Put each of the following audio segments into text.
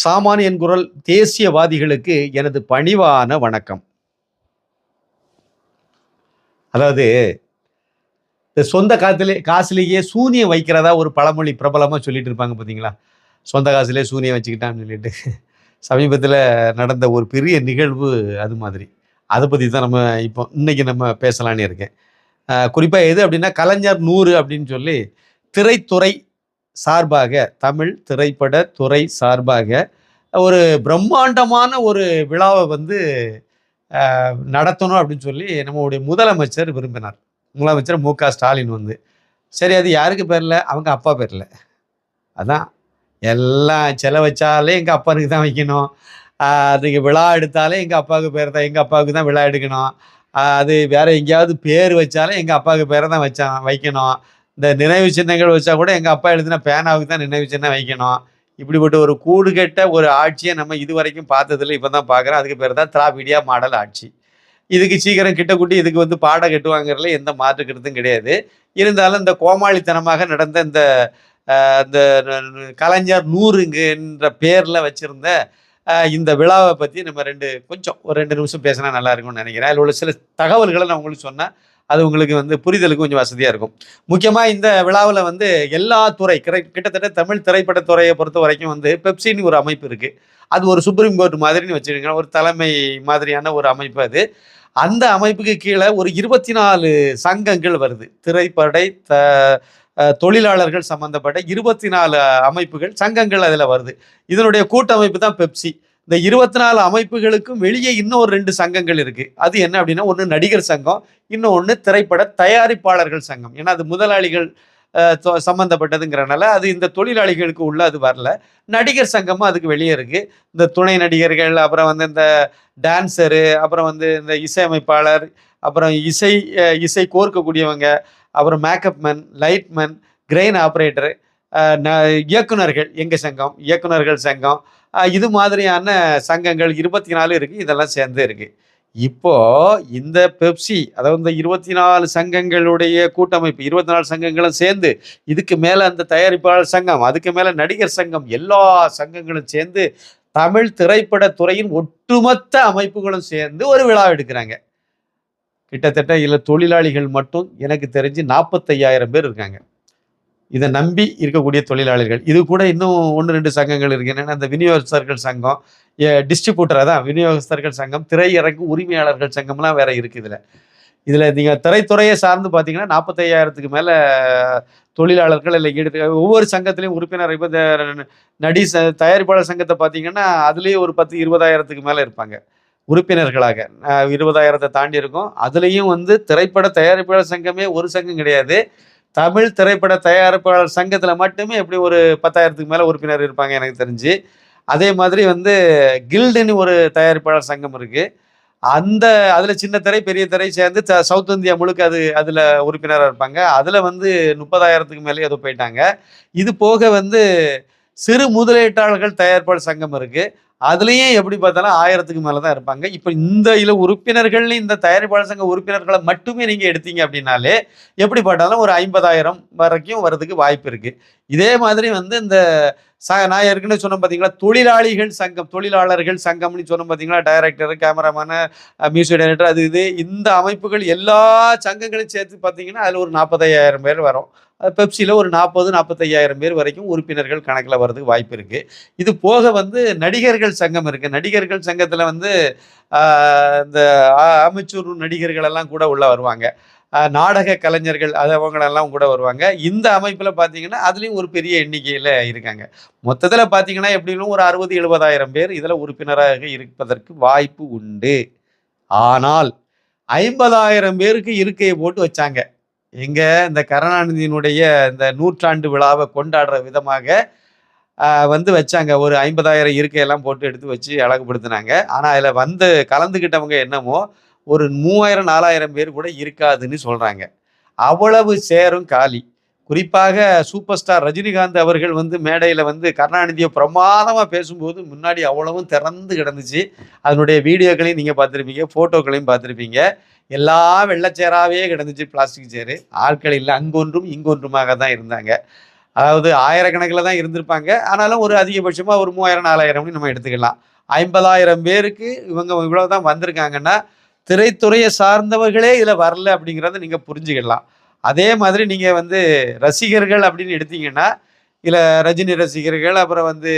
சாமானியன் குரல் தேசியவாதிகளுக்கு எனது பணிவான வணக்கம். அதாவது இந்த சொந்த காத்திலே காசுலேயே சூனியம் வைக்கிறதா ஒரு பழமொழி பிரபலமாக சொல்லிட்டு இருப்பாங்க பார்த்தீங்களா சொந்த காசுலேயே சூனியம் வச்சுக்கிட்டான்னு சொல்லிட்டு. சமீபத்தில் நடந்த ஒரு பெரிய நிகழ்வு அது மாதிரி. அதை பற்றி தான் நம்ம இப்போ இன்னைக்கு நம்ம பேசலான்னு இருக்கேன். குறிப்பாக எது அப்படின்னா கலைஞர் நூறு அப்படின்னு சொல்லி திரைத்துறை சார்பாக தமிழ் திரைப்பட துறை சார்பாக ஒரு பிரம்மாண்டமான ஒரு விழாவை வந்து நடத்தணும் அப்படின்னு சொல்லி நம்மளுடைய முதலமைச்சர் விரும்பினார். முதலமைச்சர் மு க ஸ்டாலின் வந்து. சரி அது யாருக்கு பேரில் அவங்க அப்பா பேரில் அதான் எல்லாம் செலவச்சாலே எங்கள் அப்பாவுக்கு தான் வைக்கணும். அதுக்கு விழா எடுத்தாலே எங்கள் அப்பாவுக்கு பேர் தான் எங்கள் அப்பாவுக்கு தான் விழா எடுக்கணும். அது வேறு எங்கேயாவது பேர் வச்சாலே எங்கள் அப்பாவுக்கு பேரை தான் வச்சான் வைக்கணும். இந்த நினைவு சின்னங்கள் வச்சா கூட எங்கள் அப்பா எழுதின பேனாவுக்கு தான் நினைவு சின்னம் வைக்கணும். இப்படிப்பட்ட ஒரு கூடு கெட்ட ஒரு ஆட்சியை நம்ம இது வரைக்கும் பார்த்ததில்ல இப்போ தான் பார்க்குறோம் அதுக்கு பேர் தான் திராவிடியா மாடல் ஆட்சி. இதுக்கு சீக்கிரம் கிட்டக்குட்டி இதுக்கு வந்து பாடம் கட்டுவாங்கிறதுல எந்த மாற்று கிடையாது. இருந்தாலும் இந்த கோமாளித்தனமாக நடந்த இந்த இந்த கலைஞர் நூறுங்கிற பேரில் வச்சிருந்த இந்த விழாவை பற்றி நம்ம ரெண்டு கொஞ்சம் ஒரு ரெண்டு நிமிஷம் பேசினா நல்லா இருக்கும்னு நினைக்கிறேன். அதில் உள்ள சில தகவல்களை நான் உங்களுக்கு சொன்னேன் அது உங்களுக்கு வந்து புரிதலுக்கு கொஞ்சம் வசதியாக இருக்கும். முக்கியமாக இந்த விழாவில் வந்து எல்லா துறை கிட்டத்தட்ட தமிழ் திரைப்படத்துறையை பொறுத்த வரைக்கும் வந்து பெப்சின்னு ஒரு அமைப்பு இருக்குது அது ஒரு சுப்ரீம் கோர்ட் மாதிரின்னு வச்சுக்கோங்க ஒரு தலைமை மாதிரியான ஒரு அமைப்பு அது. அந்த அமைப்புக்கு கீழே ஒரு இருபத்தி நாலு சங்கங்கள் வருது. திரைப்படை த தொழிலாளர்கள் சம்மந்தப்பட்ட இருபத்தி நாலு அமைப்புகள் சங்கங்கள் அதில் வருது. இதனுடைய கூட்டமைப்பு தான் பெப்சி. இந்த இருபத்தி நாலு அமைப்புகளுக்கும் வெளியே இன்னும் ஒரு ரெண்டு சங்கங்கள் இருக்கு. அது என்ன அப்படின்னா ஒன்று நடிகர் சங்கம் இன்னொன்று திரைப்பட தயாரிப்பாளர்கள் சங்கம். ஏன்னா அது முதலாளிகள் சம்மந்தப்பட்டதுங்கிறனால சம்பந்தப்பட்டதுங்கிறனால அது இந்த தொழிலாளிகளுக்கு உள்ள அது வரல. நடிகர் சங்கமும் அதுக்கு வெளியே இருக்கு. இந்த துணை நடிகர்கள் அப்புறம் வந்து இந்த டான்ஸரு அப்புறம் வந்து இந்த இசையமைப்பாளர் அப்புறம் இசை இசை கோர்க்கக்கூடியவங்க அப்புறம் makeup man light man crane operator இயக்குனர்கள் எங்கள் சங்கம் இயக்குனர்கள் சங்கம் இது மாதிரியான சங்கங்கள் இருபத்தி நாலு இருக்குது இதெல்லாம் சேர்ந்து இருக்குது இப்போது இந்த பெப்சி அதாவது இந்த இருபத்தி நாலு சங்கங்களுடைய கூட்டமைப்பு இருபத்தி நாலு சங்கங்களும் சேர்ந்து இதுக்கு மேலே அந்த தயாரிப்பாளர் சங்கம் அதுக்கு மேலே நடிகர் சங்கம் எல்லா சங்கங்களும் சேர்ந்து தமிழ் திரைப்பட துறையின் ஒட்டுமொத்த அமைப்புகளும் சேர்ந்து ஒரு விழா எடுக்கிறாங்க. கிட்டத்தட்ட இல்லை தொழிலாளிகள் மட்டும் எனக்கு தெரிஞ்சு நாற்பத்தையாயிரம் பேர் இருக்காங்க. இதை நம்பி இருக்கக்கூடிய தொழிலாளர்கள். இது கூட இன்னும் ஒன்று ரெண்டு சங்கங்கள் இருக்கு. என்னென்னா அந்த விநியோகஸ்தர்கள் சங்கம் டிஸ்ட்ரிபியூட்டர் தான் விநியோகஸ்தர்கள் சங்கம் திரையரங்கு உரிமையாளர்கள் சங்கம்லாம் வேற இருக்கு இதில். இதில் நீங்கள் திரைத்துறையை சார்ந்து பார்த்தீங்கன்னா நாற்பத்தையாயிரத்துக்கு மேலே தொழிலாளர்கள் இல்லை ஈடு ஒவ்வொரு சங்கத்திலையும் உறுப்பினர் இப்போ இந்த நடி ச தயாரிப்பாளர் சங்கத்தை பார்த்தீங்கன்னா அதுலேயே ஒரு பத்து இருபதாயிரத்துக்கு மேலே இருப்பாங்க. உறுப்பினர்களாக. இருபதாயிரத்தை தாண்டி இருக்கும். அதுலேயும் வந்து திரைப்பட தயாரிப்பாளர் சங்கமே ஒரு சங்கம் கிடையாது. தமிழ் திரைப்பட தயாரிப்பாளர் சங்கத்தில் மட்டுமே எப்படி ஒரு பத்தாயிரத்துக்கு மேலே உறுப்பினர் இருப்பாங்க எனக்கு தெரிஞ்சு. அதே மாதிரி வந்து கில்டுன்னு ஒரு தயாரிப்பாளர் சங்கம் இருக்குது அந்த அதில் சின்ன திரை பெரிய திரை சேர்ந்து சவுத் இந்தியா முழுக்க அது அதில் உறுப்பினராக இருப்பாங்க. அதில் வந்து முப்பதாயிரத்துக்கு மேலே ஏதோ போயிட்டாங்க. இது போக வந்து சிறு முதலீட்டாளர்கள் தயாரிப்பாளர் சங்கம் இருக்குது அதுலேயும் எப்படி பார்த்தாலும் ஆயிரத்துக்கு மேலே தான் இருப்பாங்க. இப்போ இந்த இதில் உறுப்பினர்கள் இந்த தயாரிப்பாளர் சங்க உறுப்பினர்களை மட்டுமே நீங்கள் எடுத்தீங்க அப்படின்னாலே எப்படி பார்த்தாலும் ஒரு ஐம்பதாயிரம் வரைக்கும் வரதுக்கு வாய்ப்பு இருக்குது இதே மாதிரி வந்து இந்த ச நான் ஏற்கனவே சொன்னேன் பார்த்தீங்களா தொழிலாளிகள் சங்கம் தொழிலாளர்கள் சங்கம்னு சொன்னோம் பார்த்தீங்களா டைரக்டர் கேமராமேனு மியூசிக் டைரக்டர் அது இது. இந்த அமைப்புகள் எல்லா சங்கங்களையும் சேர்த்து பார்த்தீங்கன்னா அதில் ஒரு நாற்பதையாயிரம் பேர் வரும். பெப்சியில் ஒரு நாற்பது நாற்பத்தையாயிரம் பேர் வரைக்கும் உறுப்பினர்கள் கணக்கில் வர்றதுக்கு வாய்ப்பு இருக்குது இது போக வந்து நடிகர்கள் சங்கம் இருக்குது நடிகர்கள் சங்கத்தில் வந்து இந்த அமைச்சூர் நடிகர்கள் எல்லாம் கூட உள்ளே வருவாங்க. நாடக கலைஞர்கள் அது அவங்களெல்லாம் கூட வருவாங்க. இந்த அமைப்பில் பார்த்தீங்கன்னா அதுலேயும் ஒரு பெரிய எண்ணிக்கையில் இருக்காங்க. மொத்தத்தில் பார்த்தீங்கன்னா எப்படியும் ஒரு அறுபது எழுபதாயிரம் பேர் இதில் உறுப்பினராக இருப்பதற்கு வாய்ப்பு உண்டு. ஆனால் ஐம்பதாயிரம் பேருக்கு இருக்கையை போட்டு வச்சாங்க. எங்க இந்த கருணாநிதியினுடைய இந்த நூற்றாண்டு விழாவை கொண்டாடுற விதமாக வந்து வச்சாங்க. ஒரு ஐம்பதாயிரம் இருக்கையெல்லாம் போட்டு எடுத்து வச்சு அழகுபடுத்தினாங்க. ஆனால் அதில் வந்து கலந்துக்கிட்டவங்க என்னமோ ஒரு மூவாயிரம் நாலாயிரம் பேர் கூட இருக்காதுன்னு சொல்கிறாங்க அவ்வளவு சேரும் காலி. குறிப்பாக சூப்பர் ஸ்டார் ரஜினிகாந்த் அவர்கள் வந்து மேடையில் வந்து கருணாநிதியை பிரமாதமாக பேசும்போது முன்னாடி அவ்வளவும் திறந்து கிடந்துச்சு. அதனுடைய வீடியோக்களையும் நீங்கள் பார்த்துருப்பீங்க ஃபோட்டோக்களையும் பார்த்துருப்பீங்க. எல்லா வெள்ளச்சேராகவே கிடந்துச்சு பிளாஸ்டிக் சேரு ஆட்கள் இல்லை அங்கொன்றும் இங்கொன்றுமாக தான் இருந்தாங்க. அதாவது ஆயிரக்கணக்கில் தான் இருந்திருப்பாங்க. ஆனாலும் ஒரு அதிகபட்சமாக ஒரு மூவாயிரம் நாலாயிரம்னு நம்ம எடுத்துக்கலாம். ஐம்பதாயிரம் பேருக்கு இவங்க இவ்வளோ தான் வந்திருக்காங்கன்னா திரைத்துறையை சார்ந்தவர்களே இதில் வரல அப்படிங்கிறத நீங்கள் புரிஞ்சுக்கலாம். அதே மாதிரி நீங்கள் வந்து ரசிகர்கள் அப்படின்னு எடுத்தீங்கன்னா இல்லை ரஜினி ரசிகர்கள் அப்புறம் வந்து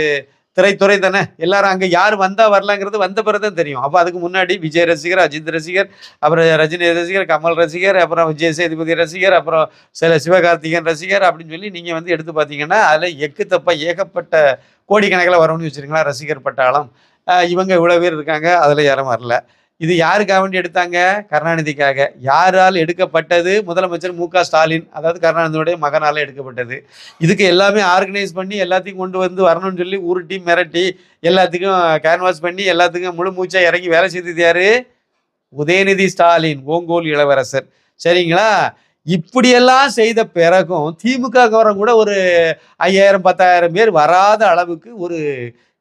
திரைத்துறை தானே எல்லாரும் அங்கே யார் வந்தால் வரலாங்கிறது வந்த பிறகு தான் தெரியும். அப்போ அதுக்கு முன்னாடி விஜய் ரசிகர் அஜித் ரசிகர் அப்புறம் ரஜினி ரசிகர் கமல் ரசிகர் அப்புறம் விஜய் சேதுபதி ரசிகர் அப்புறம் சில சிவகார்த்திகேயன் ரசிகர் அப்படின்னு சொல்லி நீங்கள் வந்து எடுத்து பார்த்தீங்கன்னா அதில் எக்கு தப்பாக ஏகப்பட்ட கோடிக்கணக்கில் வரும்னு வச்சுருங்களா ரசிகர் பட்டாளம். இவங்க இவ்வளோ பேர் இருக்காங்க அதில் யாரும் வரல. இது யாருக்காக வேண்டி எடுத்தாங்க? கருணாநிதிக்காக. யாரால் எடுக்கப்பட்டது? முதலமைச்சர் மு க ஸ்டாலின் அதாவது கருணாநிதியுடைய மகனால எடுக்கப்பட்டது. இதுக்கு எல்லாமே ஆர்கனைஸ் பண்ணி எல்லாத்தையும் கொண்டு வந்து வரணும்னு சொல்லி உருட்டி மிரட்டி எல்லாத்துக்கும் கேன்வாஸ் பண்ணி எல்லாத்துக்கும் முழு மூச்சாக இறங்கி வேலை செய்தது யாரு? உதயநிதி ஸ்டாலின் ஓங்கோல் இளவரசர். சரிங்களா? இப்படியெல்லாம் செய்த பிறகும் திமுக கவரம் கூட ஒரு ஐயாயிரம் பத்தாயிரம் பேர் வராத அளவுக்கு ஒரு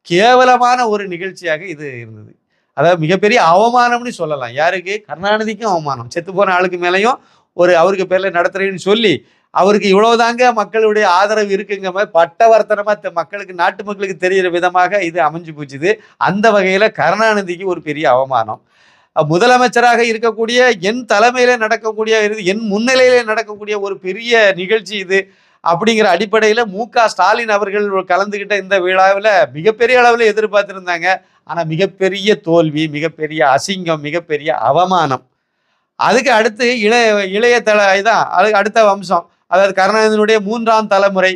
கேவலமான ஒரு நிகழ்ச்சியாக இது இருந்தது. அதாவது மிகப்பெரிய அவமானம்னு சொல்லலாம். யாருக்கு? கருணாநிதிக்கும் அவமானம். செத்து போன ஆளுக்கு மேலேயும் ஒரு அவருக்கு பேரில் நடத்துறேன்னு சொல்லி அவருக்கு இவ்வளவுதாங்க மக்களுடைய ஆதரவு இருக்குங்க மாதிரி பட்டவர்த்தனமாக மக்களுக்கு நாட்டு மக்களுக்கு தெரிகிற விதமாக இது அமைஞ்சு போச்சுது. அந்த வகையில் கருணாநிதிக்கு ஒரு பெரிய அவமானம். முதலமைச்சராக இருக்கக்கூடிய என் தலைமையில் நடக்கக்கூடிய இது என் முன்னிலையில் நடக்கக்கூடிய ஒரு பெரிய நிகழ்ச்சி இது. அப்படிங்கிற அடிப்படையில் மு க ஸ்டாலின் அவர்கள் கலந்துக்கிட்ட இந்த விழாவில் மிகப்பெரிய அளவில் எதிர்பார்த்துருந்தாங்க. ஆனால் மிகப்பெரிய தோல்வி மிகப்பெரிய அசிங்கம் மிகப்பெரிய அவமானம். அதுக்கு அடுத்து இளைய இளைய தலை இதுதான் அதுக்கு அடுத்த வம்சம். அதாவது கருணாநிதியினுடைய மூன்றாம் தலைமுறை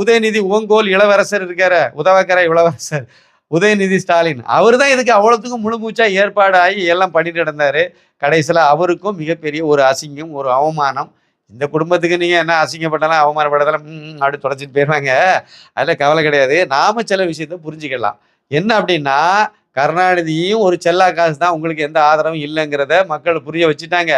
உதயநிதி ஓங்கோல் இளவரசர் இருக்கார உதவக்கர இளவரசர் உதயநிதி ஸ்டாலின். அவர் தான் இதுக்கு அவ்வளோத்துக்கும் முழுமூச்சாக ஏற்பாடாகி எல்லாம் பண்ணிட்டு நடந்தார் கடைசியில் அவருக்கும் மிகப்பெரிய ஒரு அசிங்கம் ஒரு அவமானம். இந்த குடும்பத்துக்கு நீங்கள் என்ன அசிங்கப்பட்டாலும் அவமானப்பட்டதெல்லாம் அப்படி தொடச்சிட்டு போயிடுவாங்க அதில் கவலை கிடையாது. நாம சில விஷயத்த புரிஞ்சுக்கலாம். என்ன அப்படின்னா கருணாநிதியும் ஒரு செல்லா காசு தான் உங்களுக்கு எந்த ஆதரவும் இல்லைங்கிறத மக்கள் புரிய வச்சுட்டாங்க.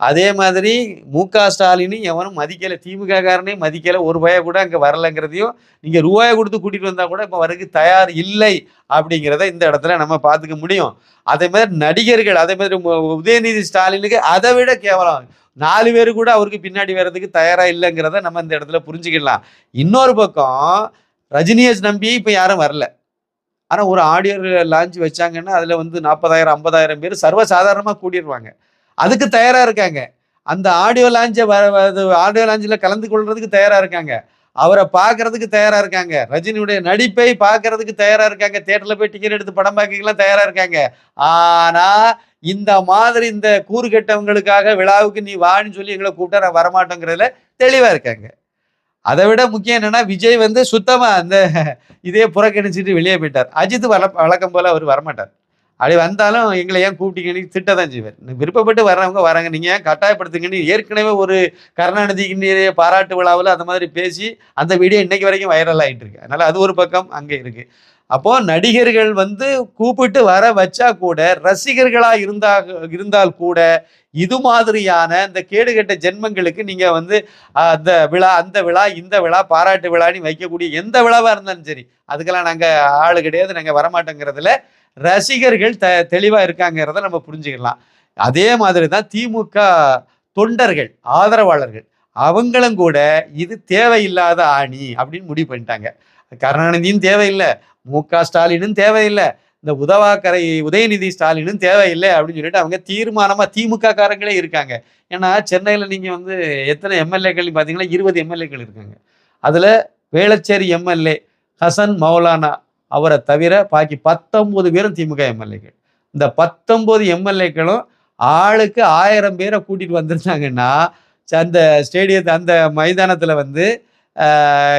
அதே மாதிரி மு க ஸ்டாலினும் எவனும் மதிக்கலை திமுக மதிக்கலை ஒரு ரூபாயை கூட அங்கே வரலைங்கிறதையும் நீங்கள் ரூபாயை கொடுத்து கூட்டிகிட்டு வந்தால் கூட இப்போ வரக்கு தயார் இல்லை அப்படிங்கிறத இந்த இடத்துல நம்ம பார்த்துக்க முடியும். அதே மாதிரி நடிகர்கள் அதே மாதிரி உதயநிதி ஸ்டாலினுக்கு அதை விட கேவலம். நாலு பேர் கூட அவருக்கு பின்னாடி வர்றதுக்கு தயாராக இல்லைங்கிறத நம்ம இந்த இடத்துல புரிஞ்சுக்கலாம் இன்னொரு பக்கம் ரஜினியை நம்பி இப்போ யாரும் வரல. ஆனால் ஒரு ஆடியோ லான்ச் வச்சாங்கன்னா அதில் வந்து நாற்பதாயிரம் ஐம்பதாயிரம் பேர் சர்வசாதாரணமாக கூடிடுவாங்க அதுக்கு தயாராக இருக்காங்க. அந்த ஆடியோ லான்ச்சை வர ஆடியோ லான்ச்சில் கலந்து கொள்றதுக்கு தயாராக இருக்காங்க. அவரை பார்க்கறதுக்கு தயாராக இருக்காங்க. ரஜினியுடைய நடிப்பை பார்க்கறதுக்கு தயாராக இருக்காங்க. தேட்டரில் போய் டிக்கெட் எடுத்து படம் பார்க்கலாம் தயாராக இருக்காங்க. ஆனால் இந்த மாதிரி இந்த கூறு கெட்டவங்களுக்காக விழாவுக்கு நீ வான்னு சொல்லி எங்களை கூப்பிட்டா நான் வரமாட்டோங்கிறதுல தெளிவாக இருக்காங்க. அதை விட முக்கியம் என்னன்னா விஜய் வந்து சுத்தமா அந்த இதே புறக்கணிச்சிட்டு வெளியே போயிட்டார். அஜித் வள வழக்கம் போல அவர் வரமாட்டார். அப்படி வந்தாலும் எங்களை ஏன் கூப்பிட்டீங்கன்னு திட்ட தான் செய்வார். விருப்பப்பட்டு வர்றவங்க வராங்க. நீங்கள் ஏன் கட்டாயப்படுத்துங்கன்னு ஏற்கனவே ஒரு கருணாநிதிக்கு பாராட்டு விழாவில் அந்த மாதிரி பேசி அந்த வீடியோ இன்னைக்கு வரைக்கும் வைரல் ஆகிட்டு இருக்கு. அதனால் அது ஒரு பக்கம் அங்கே இருக்குது அப்போ நடிகர்கள் வந்து கூப்பிட்டு வர வச்சா கூட ரசிகர்களா இருந்தா இருந்தால் கூட இது மாதிரியான இந்த கேடுகட்ட ஜென்மங்களுக்கு நீங்க வந்து அந்த விழா அந்த விழா இந்த விழா பாராட்டு விழான்னு வைக்கக்கூடிய எந்த விழாவா இருந்தாலும் சரி அதுக்கெல்லாம் நாங்க ஆளு கிடையாது நாங்க வரமாட்டோங்கிறதுல ரசிகர்கள் த தெளிவா இருக்காங்கிறத நம்ம புரிஞ்சுக்கலாம். அதே மாதிரி தான் திமுக தொண்டர்கள் ஆதரவாளர்கள் அவங்களும் கூட இது தேவையில்லாத ஆணி அப்படின்னு முடிவு பண்ணிட்டாங்க. கருணாநிதியும் தேவையில்லை மு க ஸ்டாலினும் தேவையில்லை. இந்த உதவாக்கரை உதயநிதி ஸ்டாலினும் தேவையில்லை அப்படின்னு சொல்லிட்டு அவங்க தீர்மானமாக திமுக காரங்களே இருக்காங்க. ஏன்னா சென்னையில் நீங்கள் வந்து எத்தனை எம்எல்ஏக்கள் பார்த்தீங்கன்னா இருபது எம்எல்ஏக்கள் இருக்காங்க. அதில் வேளச்சேரி எம்எல்ஏ ஹசன் மௌலானா அவரை தவிர பாக்கி பத்தொம்போது பேரும் திமுக எம்எல்ஏக்கள். இந்த பத்தொம்போது எம்எல்ஏக்களும் ஆளுக்கு ஆயிரம் பேரை கூட்டிட்டு வந்திருந்தாங்கன்னா அந்த ஸ்டேடியத்தை அந்த மைதானத்தில் வந்து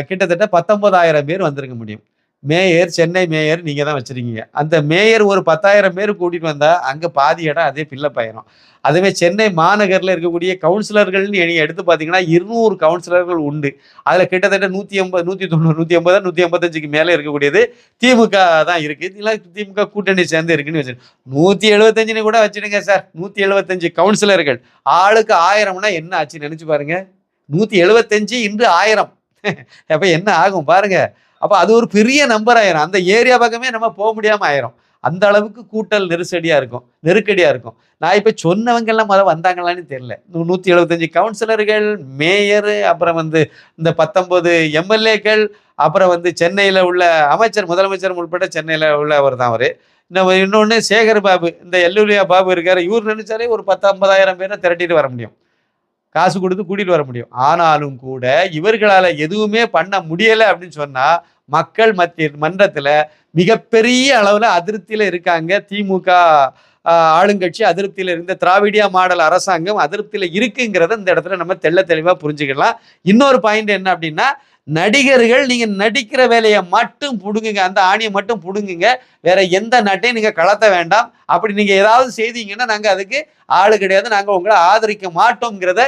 கிட்டத்தட்ட பத்தொம்போதாயிரம் பேர் வந்திருக்க முடியும். மேயர் சென்னை மேயர் நீங்கள் தான் வச்சுருக்கீங்க. அந்த மேயர் ஒரு பத்தாயிரம் பேர் கூட்டிகிட்டு வந்தால் அங்கே பாதி இடம் அதே பில்லப்பாயிரும் அதுவே சென்னை மாநகரில் இருக்கக்கூடிய கவுன்சிலர்கள்னு நீங்க எடுத்து பார்த்தீங்கன்னா இருநூறு கவுன்சிலர்கள் உண்டு. அதில் கிட்டத்தட்ட நூற்றி ஐம்பது நூற்றி தொண்ணூறு நூற்றி ஐம்பதா நூற்றி ஐம்பத்தஞ்சுக்கு மேலே இருக்கக்கூடியது திமுக தான் இருக்குது இல்லை திமுக கூட்டணி சேர்ந்து இருக்குன்னு வச்சு நூற்றி எழுபத்தஞ்சுன்னு கூட வச்சிடுங்க சார். நூற்றி எழுபத்தஞ்சு கவுன்சிலர்கள். ஆளுக்கு ஆயிரம்னா என்ன ஆச்சு நினச்சி பாருங்கள் நூற்றி எழுபத்தஞ்சு இன்று ஆயிரம். அப்போ என்ன ஆகும்? பாருங்கள் அப்போ அது ஒரு பெரிய நம்பர் ஆயிரும். அந்த ஏரியா பக்கமே நம்ம போக முடியாமல் ஆயிரும். அந்த அளவுக்கு கூட்டல் நெருசடியாக இருக்கும். நெருக்கடியாக இருக்கும். நான் இப்போ சொன்னவங்கெல்லாம் முதல்ல வந்தாங்களான்னு தெரியல. நூற்றி எழுபத்தஞ்சு கவுன்சிலர்கள் மேயர் அப்புறம் வந்து இந்த பத்தொம்போது எம்எல்ஏக்கள் அப்புறம் வந்து சென்னையில் உள்ள அமைச்சர் முதலமைச்சர் உட்பட சென்னையில் உள்ளவர் தான் அவர். இன்னும் இன்னொன்று சேகர் பாபு இந்த எல்லுலியா பாபு இருக்கார். இவர் நினைச்சாலே ஒரு பத்து ஐம்பதாயிரம் பேரை திரட்டிட்டு வர முடியும். காசு கொடுத்து கூட்டிகிட்டு வர முடியும். ஆனாலும் கூட இவர்களால் எதுவுமே பண்ண முடியலை அப்படின்னு சொன்னால் மக்கள் மத்திய மன்றத்தில் மிகப்பெரிய அளவில் அதிருப்தியில் இருக்காங்க. திமுக ஆளுங்கட்சி அதிருப்தியில் இருந்த திராவிடியா மாடல் அரசாங்கம் அதிருப்தியில் இருக்குங்கிறத இந்த இடத்துல நம்ம தெள்ள தெளிவாக புரிஞ்சுக்கலாம். இன்னொரு பாயிண்ட் என்ன அப்படின்னா நடிகர்கள் நீங்கள் நடிக்கிற வேலையை மட்டும் பிடுங்குங்க. அந்த ஆணியை மட்டும் பிடுங்குங்க. வேற எந்த நட்டையும் நீங்கள் கலத்த வேண்டாம். அப்படி நீங்கள் ஏதாவது செய்தீங்கன்னா நாங்கள் அதுக்கு ஆள் கிடையாது. நாங்கள் உங்களை ஆதரிக்க மாட்டோங்கிறத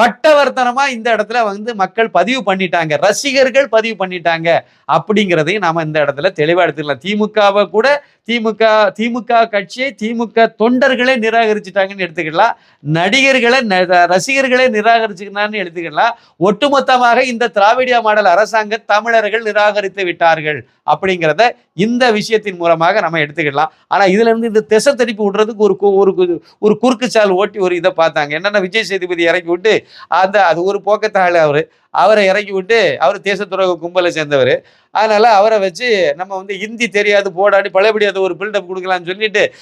பட்டவர்த்தனமா இந்த இடத்துல வந்து மக்கள் பதிவு பண்ணிட்டாங்க. ரசிகர்கள் பதிவு பண்ணிட்டாங்க. அப்படிங்கிறதையும் நாம இந்த இடத்துல தெளிவா எடுத்துக்கலாம். திமுகவை கூட திமுக திமுக கட்சியை திமுக தொண்டர்களே நிராகரிச்சுட்டாங்கன்னு எடுத்துக்கலாம். நடிகர்களை ரசிகர்களே நிராகரிச்சுக்கிறான்னு எடுத்துக்கலாம். ஒட்டுமொத்தமாக இந்த திராவிடியா மாடல் அரசாங்க தமிழர்கள் நிராகரித்து விட்டார்கள் அப்படிங்கிறத இந்த விஷயத்தின் மூலமாக நம்ம எடுத்துக்கலாம். ஆனா இதுல இருந்து இந்த திசை திருப்பி விடுறதுக்கு ஒரு கு- ஒரு கு- ஒரு குறுக்கு சால் ஓட்டி ஒரு இதை பார்த்தாங்க. என்னென்ன விஜய் சேதுபதி இறக்கி விட்டு அந்த அது ஒரு போக்கத்தாள் அவர். அவரை இறக்கி விட்டு அவர் தேசத்துறவு கும்பலை சேர்ந்தவர். அதனால அவரை வச்சு நம்ம வந்து இந்தி தெரியாது போடாடி பழையபடி அது ஒரு பில்டப் கொடுக்கலாம்னு சொல்லிட்டு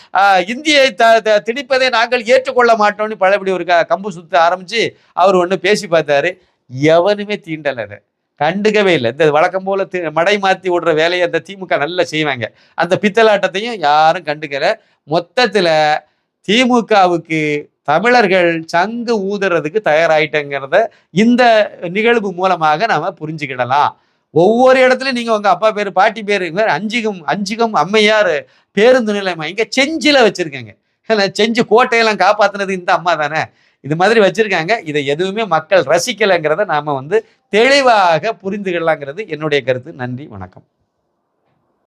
இந்தியை த த- திணிப்பதை நாங்கள் ஏற்றுக்கொள்ள மாட்டோம்னு பழையபடி ஒரு க- கம்பு சுத்த ஆரம்பித்து அவர் ஒன்று பேசி பார்த்தாரு. எவனுமே தீண்டலை அதை. கண்டுக்கவே இல்லை. இந்த வழக்கம் போல தி- மடை மாற்றி விடுற வேலையை அந்த திமுக நல்லா செய்வாங்க. அந்த பித்தலாட்டத்தையும் யாரும் கண்டுக்கலை. மொத்தத்தில் திமுகவுக்கு தமிழர்கள் சங்கு ஊதுறதுக்கு தயாராயிட்டங்கிறத இந்த நிகழ்வு மூலமாக நாம புரிஞ்சுக்கிடலாம். ஒவ்வொரு இடத்துலையும் நீங்க உங்க அப்பா பேரு பாட்டி பேரு இங்க அஞ்சிகம் அஞ்சிகம் அம்மையார் பேருந்து நிலையம்? இங்க செஞ்சில வச்சிருக்காங்க. செஞ்சு கோட்டையெல்லாம் காப்பாத்துனது இந்த அம்மா தானே? இது மாதிரி வச்சிருக்காங்க. இதை எதுவுமே மக்கள் ரசிக்கலைங்கிறத நாம வந்து தெளிவாக புரிந்துகொள்ளலாங்கிறது என்னுடைய கருத்து. நன்றி வணக்கம்.